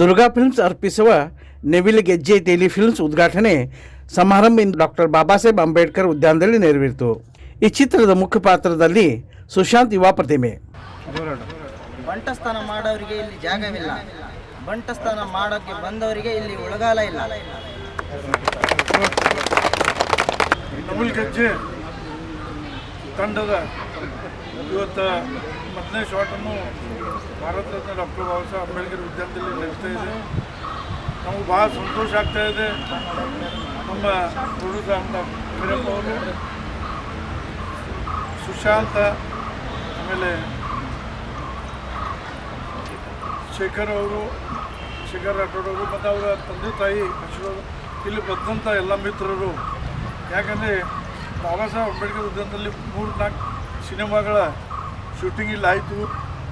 Durga films ಅರ್ಪಿಸುವ Nevill ಗೆಜ್ಜೆ ತೇಲಿ ಫಿಲ್ಮ್ಸ್ ಉದ್ಘಾಟನೆ ಸಮಾರಂಭ ಇಂದು ಡಾಕ್ಟರ್ ಬಾಬಾ ಸಾಹೇಬ್ ಅಂಬೇಡ್ಕರ್ ಉದ್ಯಾನದಲ್ಲಿ ನೆರವೇರಿತು. ಈ ಚಿತ್ರದ ಮುಖ್ಯ ಪಾತ್ರದಲ್ಲಿ ಸುಶಾಂತ್ ಯುವ ಪ್ರತಿಮೆ. ಬಂಟಸ್ಥಾನ ಮಾಡೋರಿಗೆ ಇಲ್ಲಿ ಜಾಗವಿಲ್ಲ. ಬಂಟಸ್ಥಾನ ಮಾಡೋಕ್ಕೆ ಬಂದವರಿಗೆ ಇಲ್ಲಿ ಒಳಗಾಲ ಇಲ್ಲ. ತಂಡದ ಇವತ್ತು ಮೊದಲನೇ ಶಾಟನ್ನು ಭಾರತ ರತ್ನ ಡಾಕ್ಟರ್ ಬಾಬಾ ಸಾಹೇಬ್ ಅಂಬೇಡ್ಕರ್ ಉದ್ಯಾನದಲ್ಲಿ ನಡೆಸ್ತಾ ಇದೆ. ನಮಗೆ ಭಾಳ ಸಂತೋಷ ಆಗ್ತಾ ಇದೆ. ನಮ್ಮ ಗುರು ಅಂತ ವೀರಪ್ಪ ಅವರು, ಸುಶಾಂತ, ಆಮೇಲೆ ಶೇಖರ್ ಅವರು, ಶೇಖರ್ ರಾಠೋಡ್ ಅವರು ಮತ್ತು ಅವರ ತಂದೆ ತಾಯಿ ಅಶೋಕ್ ಇಲ್ಲಿ ಬಂದಂಥ ಎಲ್ಲ ಮಿತ್ರರು. ಯಾಕಂದರೆ ಬಾಬಾ ಸಾಹೇಬ್ ಅಂಬೇಡ್ಕರ್ ಉದ್ಯಾನದಲ್ಲಿ ಮೂರು ನಾಲ್ಕು ಸಿನಿಮಾಗಳ ಶೂಟಿಂಗ್ ಇಲ್ಲಿ ಆಯಿತು.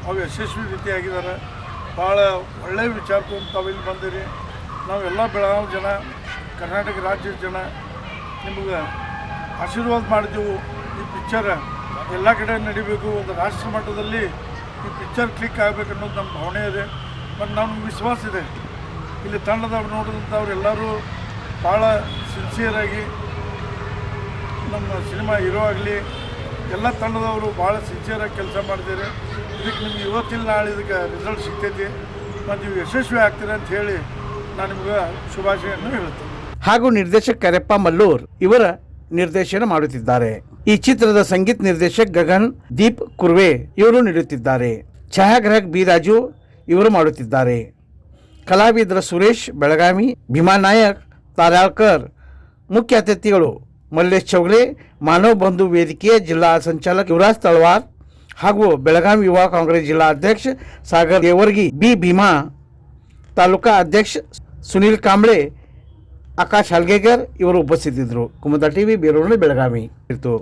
ಅವು ಯಶಸ್ವಿ ರೀತಿಯಾಗಿದ್ದಾರೆ. ಭಾಳ ಒಳ್ಳೆಯ ವಿಚಾರ ತಾವು ಇಲ್ಲಿ ಬಂದಿರಿ. ನಾವೆಲ್ಲ ಬೆಳಗಾವಿ ಜನ, ಕರ್ನಾಟಕ ರಾಜ್ಯದ ಜನ ನಿಮಗೆ ಆಶೀರ್ವಾದ ಮಾಡಿದೆವು. ಈ ಪಿಕ್ಚರ್ ಎಲ್ಲ ಕಡೆ ನಡಿಬೇಕು. ಒಂದು ರಾಷ್ಟ್ರ ಮಟ್ಟದಲ್ಲಿ ಈ ಪಿಕ್ಚರ್ ಕ್ಲಿಕ್ ಆಗಬೇಕು ಅನ್ನೋದು ನಮ್ಮ ಭಾವನೆ ಇದೆ. ಮತ್ತು ನಮ್ಗೆ ವಿಶ್ವಾಸ ಇದೆ. ಇಲ್ಲಿ ತಂಡದವ್ರು ನೋಡಿದಂಥವ್ರೆಲ್ಲರೂ ಭಾಳ ಸಿನ್ಸಿಯರಾಗಿ ನಮ್ಮ ಸಿನಿಮಾ ಹೀರೋ ಆಗಲಿ ಎಲ್ಲ ತಂಡದವರು ಭಾಳ ಸಿನ್ಸಿಯರಾಗಿ ಕೆಲಸ ಮಾಡ್ತೀರಿ ಇದಕ್ಕೆ ನಿಮ್ಗೆ ಇವತ್ತಿಲ್ಲ ನಾಳೆ ಇದಕ್ಕೆ ರಿಸಲ್ಟ್ ಸಿಗ್ತೈತಿ. ಮತ್ತು ನೀವು ಯಶಸ್ವಿ ಆಗ್ತೀರಿ ಅಂತ ಹೇಳಿ ನಾನು ನಿಮ್ಗೆ ಶುಭಾಶಯನ್ನು ಹೇಳ್ತೀನಿ ಹಾಗೂ ನಿರ್ದೇಶಕ ಕರೆಪ್ಪ ಮಲ್ಲೂರ್ ಇವರ ನಿರ್ದೇಶನ ಮಾಡುತ್ತಿದ್ದಾರೆ. ಈ ಚಿತ್ರದ ಸಂಗೀತ ನಿರ್ದೇಶಕ ಗಗನ್, ದೀಪ್ ಕುರ್ವೆ ಇವರು ನೀಡುತ್ತಿದ್ದಾರೆ. ಛಾಯಾಗ್ರಾಹಕ್ ಬಿ ರಾಜು ಇವರು ಮಾಡುತ್ತಿದ್ದಾರೆ. ಕಲಾವಿದರ ಸುರೇಶ್ ಬೆಳಗಾವಿ, ಭೀಮಾ ನಾಯಕ್, ತಾರಾಳ್ಕರ್, ಮುಖ್ಯ ಅತಿಥಿಗಳು ಮಲ್ಲೇಶ್ ಚೌಗಲೆ, ಮಾನವ ಬಂಧು ವೇದಿಕೆಯ ಜಿಲ್ಲಾ ಸಂಚಾಲಕ ಯುವರಾಜ್ ತಳವಾರ್ ಹಾಗೂ ಬೆಳಗಾವಿ ಯುವ ಕಾಂಗ್ರೆಸ್ ಜಿಲ್ಲಾ ಅಧ್ಯಕ್ಷ ಸಾಗರ್ ದೇವರ್ಗಿ ಬಿ. ಭೀಮಾ, ತಾಲೂಕಾ ಅಧ್ಯಕ್ಷ ಸುನೀಲ್ ಕಾಂಬ್ಳೆ, ಆಕಾಶ್ ಹಲ್ಗೇಕರ್ ಇವರು ಉಪಸ್ಥಿತಿದ್ದರು. ಕುಮುದ ಟಿವಿ ಬೀರೂರಿನ ಬೆಳಗಾವಿ. ಇತ್ತು